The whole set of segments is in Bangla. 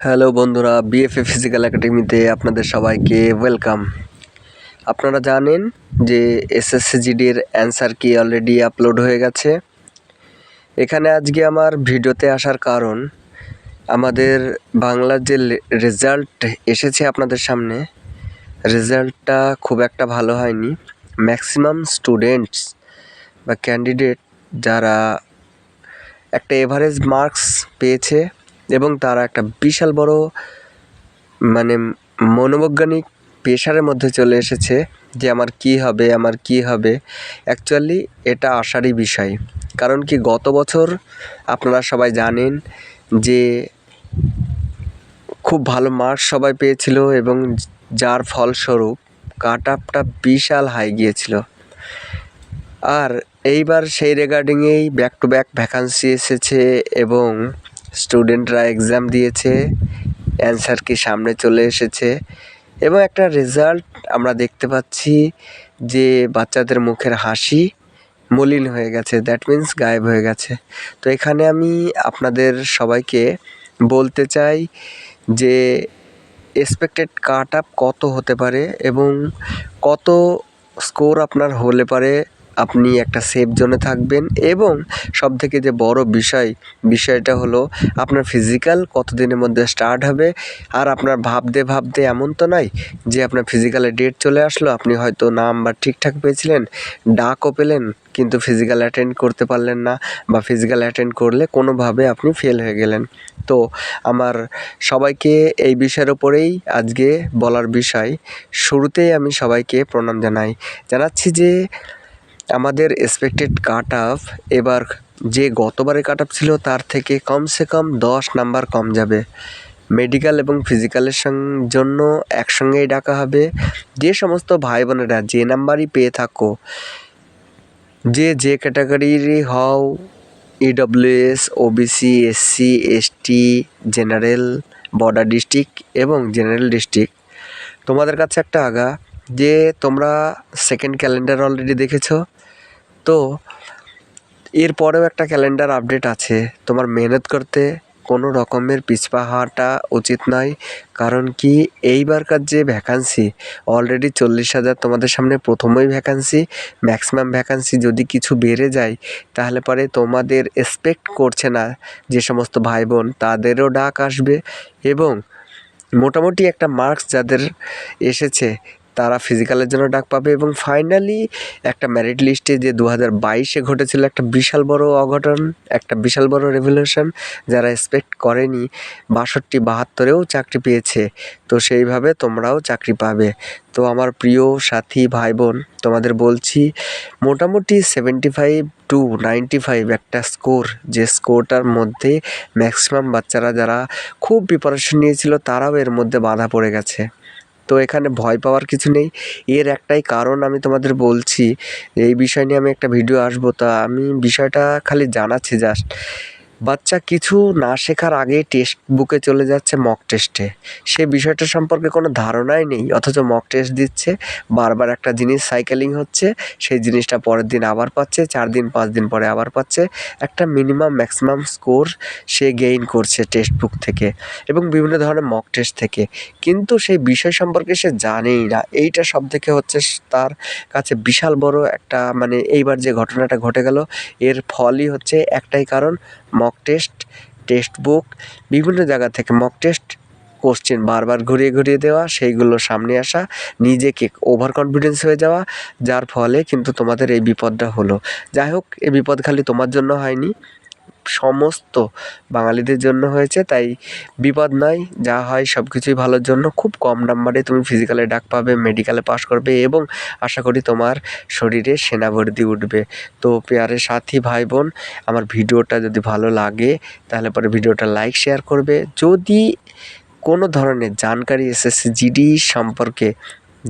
হ্যালো বন্ধুরা বিএফএ ফিজিক্যাল একাডেমিতে আপনাদের সবাইকে ওয়েলকাম আপনারা জানেন যে এসএসসি জিডির অ্যান্সার কি অলরেডি আপলোড হয়ে গেছে? এখানে আজকে আমার ভিডিওতে আসার কারণ, আমাদের বাংলার যে রেজাল্ট এসেছে আপনাদের সামনে রেজাল্টটা খুব একটা ভালো হয়নি। ম্যাক্সিমাম স্টুডেন্টস বা ক্যান্ডিডেট যারা একটা এভারেজ মার্কস পেয়েছে এবং তারা একটা বিশাল বড় মানে মনোবৈজ্ঞানিক প্রেশারের মধ্যে চলে এসেছে যে আমার কী হবে, আমার কী হবে। অ্যাকচুয়ালি এটা আশারই বিষয়। কারণ কি গত বছর আপনারা সবাই জানেন যে খুব ভালো মার্কস সবাই পেয়েছিল এবং যার ফলস্বরূপ কাট আপটা বিশাল হাই গিয়েছিল। আর এইবার সেই রেগার্ডিংয়েই ব্যাক টু ব্যাক ভ্যাকান্সি এসেছে এবং স্টুডেন্টরা এক্সাম দিয়েছে অ্যান্সার কি সামনে চলে এসেছে এবং একটা রেজাল্ট আমরা দেখতে পাচ্ছি যে বাচ্চাদের মুখের হাসি মলিন হয়ে গেছে দ্যাট মিন্স গায়েব হয়ে গেছে। তো এখানে আমি আপনাদের সবাইকে বলতে চাই যে এক্সপেক্টেড কাট আপ কত হতে পারে এবং কত স্কোর আপনার হলে পারে আপনি একটা সেফ জোনে থাকবেন এবং সবথেকে যে বড় বিষয়, বিষয়টা হলো আপনার ফিজিক্যাল কতদিনের মধ্যে স্টার্ট হবে আর আপনার ভাবতে ভাবতে এমন তো নয় যে আপনার ফিজিক্যালের ডেট চলে আসলো, আপনি হয়তো নাম্বার ঠিকঠাক পেয়েছিলেন, ডাকও পেলেন কিন্তু ফিজিক্যাল অ্যাটেন্ড করতে পারলেন না বা ফিজিক্যাল অ্যাটেন্ড করলে কোনোভাবে আপনি ফেল হয়ে গেলেন। তো আমার সবাইকে এই বিষয়ের ওপরেই আজকে বলার বিষয়, শুরুতেই আমি সবাইকে প্রণাম জানাই। জানাচ্ছি যে আমাদের এক্সপেক্টেড কাট অফ এবার যে গতবারে কাট অফ ছিল তার থেকে কমসে কম দশ নাম্বার কম যাবে। মেডিকেল এবং ফিজিক্যালের জন্য একসঙ্গেই ডাকা হবে। যে সমস্ত ভাই বোনেরা যে নাম্বারই পেয়ে থাকো, যে যে ক্যাটাগরিরই হও EWS OBC SC ST general border district এবং জেনারেল ডিস্ট্রিক্ট তোমাদের কাছে একটা আগা। যে তোমরা সেকেন্ড ক্যালেন্ডার অলরেডি দেখেছ। তো এরপরেও একটা ক্যালেন্ডার আপডেট আছে। তোমার মেহনত করতে কোনো রকমের পিছপা হওয়াটা উচিত নয় কারণ কি এইবারকার যে ভ্যাকান্সি অলরেডি চল্লিশ হাজার তোমাদের সামনে প্রথমেই ভ্যাকান্সি ম্যাক্সিমাম ভ্যাকান্সি যদি কিছু বেড়ে যায়, তাহলে পরে তোমাদের এক্সপেক্ট করছে না যে সমস্ত ভাই বোন তাদেরও ডাক আসবে। এবং মোটামুটি একটা মার্কস যাদের এসেছে তারা ফিজিক্যালের জন্য ডাক পাবে এবং ফাইনালি একটা ম্যারিট লিস্টে যে দু হাজার বাইশে ঘটেছিল একটা বিশাল বড় অঘটন, একটা বিশাল বড় রেভলিউশন যারা এক্সপেক্ট করেনি, বাষট্টি বাহাত্তরেও চাকরি পেয়েছে। তো সেইভাবে তোমরাও চাকরি পাবে। তো আমার প্রিয় সাথী ভাই বোন তোমাদের বলছি, মোটামুটি seventy five to ninety five একটা স্কোর যে স্কোরটার মধ্যে ম্যাক্সিমাম বাচ্চারা যারা খুব প্রিপারেশন নিয়েছিল, তারাও এর মধ্যে বাধা পড়ে গেছে। তো এখানে ভয় পাওয়ার কিছু নেই। এর একটাই কারণ আমি তোমাদের বলছি, এই বিষয় নিয়ে আমি একটা ভিডিও আসব। তা আমি বিষয়টা খালি জানাচ্ছি জাস্ট বাচ্চা কিছু না শেখার আগে টেক্সট বুকে চলে যাচ্ছে মক টেস্টে সে বিষয়টা সম্পর্কে কোনো ধারণাই নেই, অথচ মক টেস্ট দিচ্ছে, বারবার একটা জিনিস সাইকেলিং হচ্ছে, সেই জিনিসটা পরের দিন আবার পাচ্ছে, চার দিন, পাঁচ দিন পরে আবার পাচ্ছে। একটা মিনিমাম ম্যাক্সিমাম স্কোর সে গেইন করছে টেক্সট বুক থেকে এবং বিভিন্ন ধরনের মক টেস্ট থেকে। কিন্তু সেই বিষয় সম্পর্কে সে জানেই না, এইটা সব থেকে হচ্ছে তার কাছে বিশাল বড় একটা মানে এইবার যে ঘটনাটা ঘটে গেল, এর ফলই হচ্ছে একটাই কারণ মক টেস্ট টেক্সট বুক বিভিন্ন জায়গা থেকে মক টেস্ট কোশ্চেন বারবার ঘুরিয়ে ঘুরিয়ে দেওয়া, সেইগুলো সামনে আসা, নিজেকে ওভার কনফিডেন্স হয়ে যাওয়া, যার ফলে কিন্তু তোমাদের এই বিপদটা হলো। যাই হোক, এই বিপদ খালি তোমার জন্য হয়নি। সমস্ত বাঙালিদের জন্য হয়েছে, তাই বিপদ নয় যা হয় সব কিছুই ভালোর জন্য। খুব কম নাম্বারে তুমি ফিজিক্যালে ডাক পাবে মেডিকেলে পাস করবে এবং আশা করি তোমার শরীরে সেনাবর্দি উঠবে। তো পেয়ারের সাথী ভাই বোন আমার ভিডিওটা যদি ভালো লাগে, তাহলে পরে ভিডিওটা লাইক শেয়ার করবে। যদি কোনো ধরনের জানকারি, এসএসসি, জিডি সম্পর্কে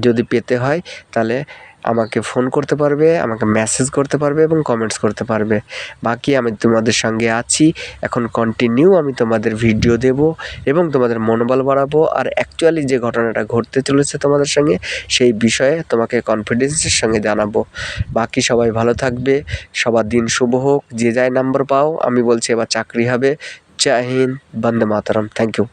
যদি পেতে হয়, তাহলে আমাকে ফোন করতে পারবে, আমাকে মেসেজ করতে পারবে এবং কমেন্টস করতে পারবে। বাকি আমি তোমাদের সঙ্গে আছি, এখন কন্টিনিউ আমি তোমাদের ভিডিও দেব এবং তোমাদের মনোবল বাড়াবো। আর অ্যাকচুয়ালি যে ঘটনাটা ঘটতে চলেছে তোমাদের সঙ্গে, সেই বিষয়ে তোমাকে কনফিডেন্সের সঙ্গে জানাব। বাকি সবাই ভালো থাকবে, সবার দিন শুভ হোক, যে যাই নাম্বার পাও, আমি বলছি এবার চাকরি হবে। জয় বন্দে মাতারাম। Thank you